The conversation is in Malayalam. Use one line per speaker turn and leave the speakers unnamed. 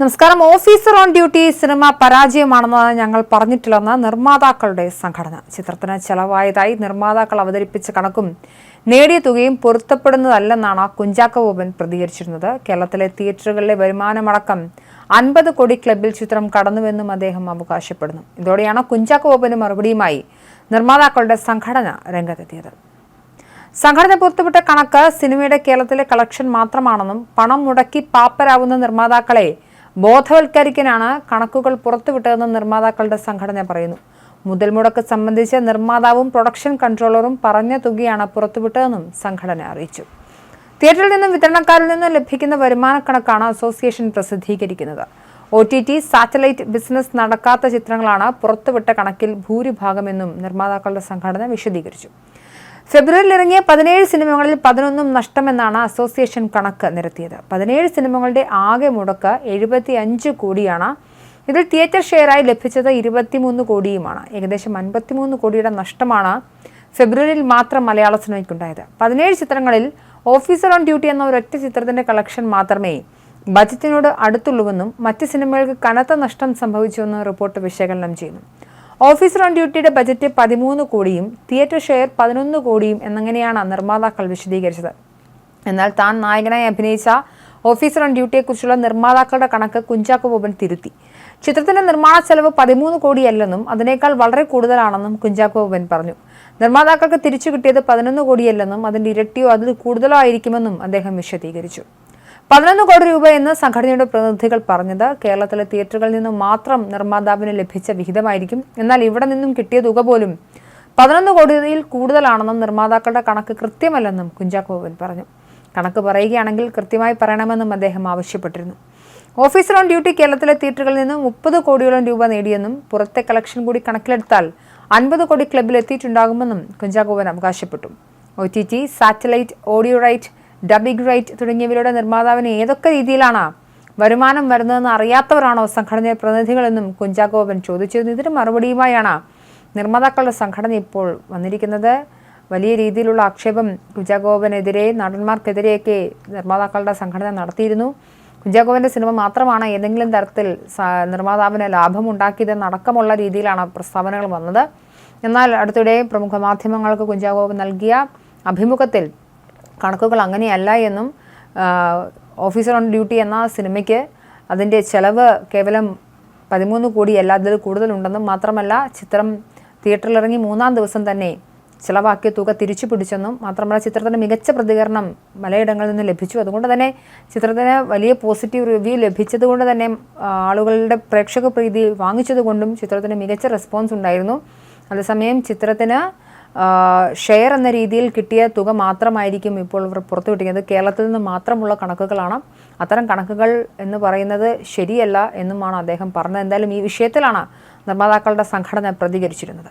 നമസ്കാരം. ഓഫീസർ ഓൺ ഡ്യൂട്ടി സിനിമ പരാജയമാണെന്ന് ഞങ്ങൾ പറഞ്ഞിട്ടില്ലെന്ന് നിർമ്മാതാക്കളുടെ സംഘടന. ചിത്രത്തിന് ചെലവായതായി നിർമ്മാതാക്കൾ അവതരിപ്പിച്ച കണക്കും നേടിയ തുകയും പൊരുത്തപ്പെടുന്നതല്ലെന്നാണ് കുഞ്ചാക്ക ബോബൻ പ്രതികരിച്ചിരുന്നത്. കേരളത്തിലെ തിയേറ്ററുകളിലെ വരുമാനമടക്കം അൻപത് കോടി ക്ലബിൽ ചിത്രം കടന്നുവെന്നും അദ്ദേഹം അവകാശപ്പെടുന്നു. ഇതോടെയാണ് കുഞ്ചാക്ക ബോബന് മറുപടിയുമായി നിർമ്മാതാക്കളുടെ സംഘടന രംഗത്തെത്തിയത്. സംഘടന പുറത്തുവിട്ട കണക്ക് സിനിമയുടെ കേരളത്തിലെ കളക്ഷൻ മാത്രമാണെന്നും പണം മുടക്കി പാപ്പരാവുന്ന നിർമ്മാതാക്കളെ ബോധവൽക്കരിക്കാനാണ് കണക്കുകൾ പുറത്തുവിട്ടതെന്ന് നിർമ്മാതാക്കളുടെ സംഘടന പറയുന്നു. മുതൽ മുടക്ക് സംബന്ധിച്ച് നിർമ്മാതാവും പ്രൊഡക്ഷൻ കൺട്രോളറും പറഞ്ഞ തുകയാണ് പുറത്തുവിട്ടതെന്നും സംഘടന അറിയിച്ചു. തിയേറ്ററിൽ നിന്നും വിതരണക്കാരിൽ നിന്നും ലഭിക്കുന്ന വരുമാന കണക്കാണ് അസോസിയേഷൻ പ്രസിദ്ധീകരിക്കുന്നത്. O T T satellite business നടക്കാത്ത ചിത്രങ്ങളാണ് പുറത്തുവിട്ട കണക്കിൽ ഭൂരിഭാഗമെന്നും നിർമ്മാതാക്കളുടെ സംഘടന വിശദീകരിച്ചു. ഫെബ്രുവരിയിൽ ഇറങ്ങിയ പതിനേഴ് സിനിമകളിൽ പതിനൊന്നും നഷ്ടമെന്നാണ് അസോസിയേഷൻ കണക്ക് നിരത്തിയത്. പതിനേഴ് സിനിമകളുടെ ആകെ മുടക്ക് എഴുപത്തി അഞ്ച് കോടിയാണ്. ഇതിൽ തിയേറ്റർ ഷെയറായി ലഭിച്ചത് ഇരുപത്തിമൂന്ന് കോടിയുമാണ്. ഏകദേശം അൻപത്തിമൂന്ന് കോടിയുടെ നഷ്ടമാണ് ഫെബ്രുവരിയിൽ മാത്രം മലയാള സിനിമയ്ക്കുണ്ടായത്. പതിനേഴ് ചിത്രങ്ങളിൽ ഓഫീസർ ഓൺ ഡ്യൂട്ടി എന്ന ഒരൊറ്റ ചിത്രത്തിന്റെ കളക്ഷൻ മാത്രമേ ബജറ്റിനോട് അടുത്തുള്ളൂവെന്നും മറ്റ് സിനിമകൾക്ക് കനത്ത നഷ്ടം സംഭവിച്ചുവെന്നും റിപ്പോർട്ട് വിശകലനം ചെയ്യുന്നു. ഓഫീസർ ഓൺ ഡ്യൂട്ടിയുടെ ബജറ്റ് പതിമൂന്ന് കോടിയും തിയേറ്റർ ഷെയർ പതിനൊന്ന് കോടിയും എന്നങ്ങനെയാണ് നിർമ്മാതാക്കൾ വിശദീകരിച്ചത്. എന്നാൽ താൻ നായകനായി അഭിനയിച്ച ഓഫീസർ ഓൺ ഡ്യൂട്ടിയെക്കുറിച്ചുള്ള നിർമ്മാതാക്കളുടെ കണക്ക് കുഞ്ചാക്കോ ബോബൻ തിരുത്തി. ചിത്രത്തിന്റെ നിർമ്മാണ ചെലവ് പതിമൂന്ന് കോടിയല്ലെന്നും അതിനേക്കാൾ വളരെ കൂടുതലാണെന്നും കുഞ്ചാക്കോ ബോബൻ പറഞ്ഞു. നിർമ്മാതാക്കൾക്ക് തിരിച്ചു കിട്ടിയത് പതിനൊന്ന് കോടിയല്ലെന്നും അതിന്റെ ഇരട്ടിയോ അതിൽ കൂടുതലോ ആയിരിക്കുമെന്നും അദ്ദേഹം വിശദീകരിച്ചു. പതിനൊന്ന് കോടി രൂപ എന്ന് സംഘടനയുടെ പ്രതിനിധികൾ പറഞ്ഞത് കേരളത്തിലെ തിയേറ്ററുകളിൽ നിന്നും മാത്രം നിർമ്മാതാവിന് ലഭിച്ച വിഹിതമായിരിക്കും. എന്നാൽ ഇവിടെ നിന്നും കിട്ടിയ തുക പോലും പതിനൊന്ന് കോടിയിൽ കൂടുതലാണെന്നും നിർമ്മാതാക്കളുടെ കണക്ക് കൃത്യമല്ലെന്നും കുഞ്ചാക്കോവൻ പറഞ്ഞു. കണക്ക് പറയുകയാണെങ്കിൽ കൃത്യമായി പറയണമെന്നും അദ്ദേഹം ആവശ്യപ്പെട്ടിരുന്നു. ഓഫീസർ ഓൺ ഡ്യൂട്ടി കേരളത്തിലെ തിയേറ്ററുകളിൽ നിന്നും മുപ്പത് കോടിയോളം രൂപ നേടിയെന്നും പുറത്തെ കളക്ഷൻ കൂടി കണക്കിലെടുത്താൽ അൻപത് കോടി ക്ലബിൽ എത്തിയിട്ടുണ്ടാകുമെന്നും കുഞ്ചാക്കോവൻ അവകാശപ്പെട്ടു. O T T satellite audio right dubbing right തുടങ്ങിയവരുടെ നിർമ്മാതാവിന് ഏതൊക്കെ രീതിയിലാണ് വരുമാനം വരുന്നതെന്ന് അറിയാത്തവരാണോ സംഘടനയുടെ പ്രതിനിധികളെന്നും കുഞ്ചാക്കോബൻ ചോദിച്ചിരുന്നു. ഇതിന് മറുപടിയുമായാണ് നിർമ്മാതാക്കളുടെ സംഘടന ഇപ്പോൾ വന്നിരിക്കുന്നത്. വലിയ രീതിയിലുള്ള ആക്ഷേപം കുഞ്ചാക്കോബനെതിരെ നടന്മാർക്കെതിരെയൊക്കെ നിർമ്മാതാക്കളുടെ സംഘടന നടത്തിയിരുന്നു. കുഞ്ചാക്കോബന്റെ സിനിമ മാത്രമാണ് ഏതെങ്കിലും തരത്തിൽ നിർമ്മാതാവിന് ലാഭമുണ്ടാക്കിയതെന്നടക്കമുള്ള രീതിയിലാണ് പ്രസ്താവനകൾ വന്നത്. എന്നാൽ അടുത്തിടെ പ്രമുഖ മാധ്യമങ്ങൾക്ക് കുഞ്ചാക്കോബൻ നൽകിയ അഭിമുഖത്തിൽ കണക്കുകൾ അങ്ങനെയല്ല എന്നും ഓഫീസർ ഓൺ ഡ്യൂട്ടി എന്ന സിനിമയ്ക്ക് അതിന്റെ ചെലവ് കേവലം പതിമൂന്ന് കോടിയല്ല അതിൽ കൂടുതലുണ്ടെന്നും മാത്രമല്ല ചിത്രം തിയേറ്ററിൽ ഇറങ്ങി മൂന്നാം ദിവസം തന്നെ ചിലവാക്കിയ തുക തിരിച്ചു പിടിച്ചെന്നും മാത്രമല്ല ചിത്രത്തിന് മികച്ച പ്രതികരണം പലയിടങ്ങളിൽ നിന്ന് ലഭിച്ചു. അതുകൊണ്ട് തന്നെ ചിത്രത്തിന് വലിയ പോസിറ്റീവ് റിവ്യൂ ലഭിച്ചതുകൊണ്ട് തന്നെ ആളുകളുടെ പ്രേക്ഷക പ്രീതി വാങ്ങിച്ചതുകൊണ്ടും ചിത്രത്തിന് മികച്ച റെസ്പോൺസ് ഉണ്ടായിരുന്നു. അതേസമയം ചിത്രത്തിന് ഷെയർ എന്ന രീതിയിൽ കിട്ടിയ തുക മാത്രമായിരിക്കും ഇപ്പോൾ ഇവർ പുറത്തുവിട്ടിരിക്കുന്നത് കേരളത്തിൽ നിന്ന് മാത്രമുള്ള കണക്കുകളാണ്. അത്തരം കണക്കുകൾ എന്ന് പറയുന്നത് ശരിയല്ല എന്നുമാണ് അദ്ദേഹം പറഞ്ഞത്. എന്തായാലും ഈ വിഷയത്തിലാണ് നിർമ്മാതാക്കളുടെ സംഘടന പ്രതികരിച്ചിരുന്നത്.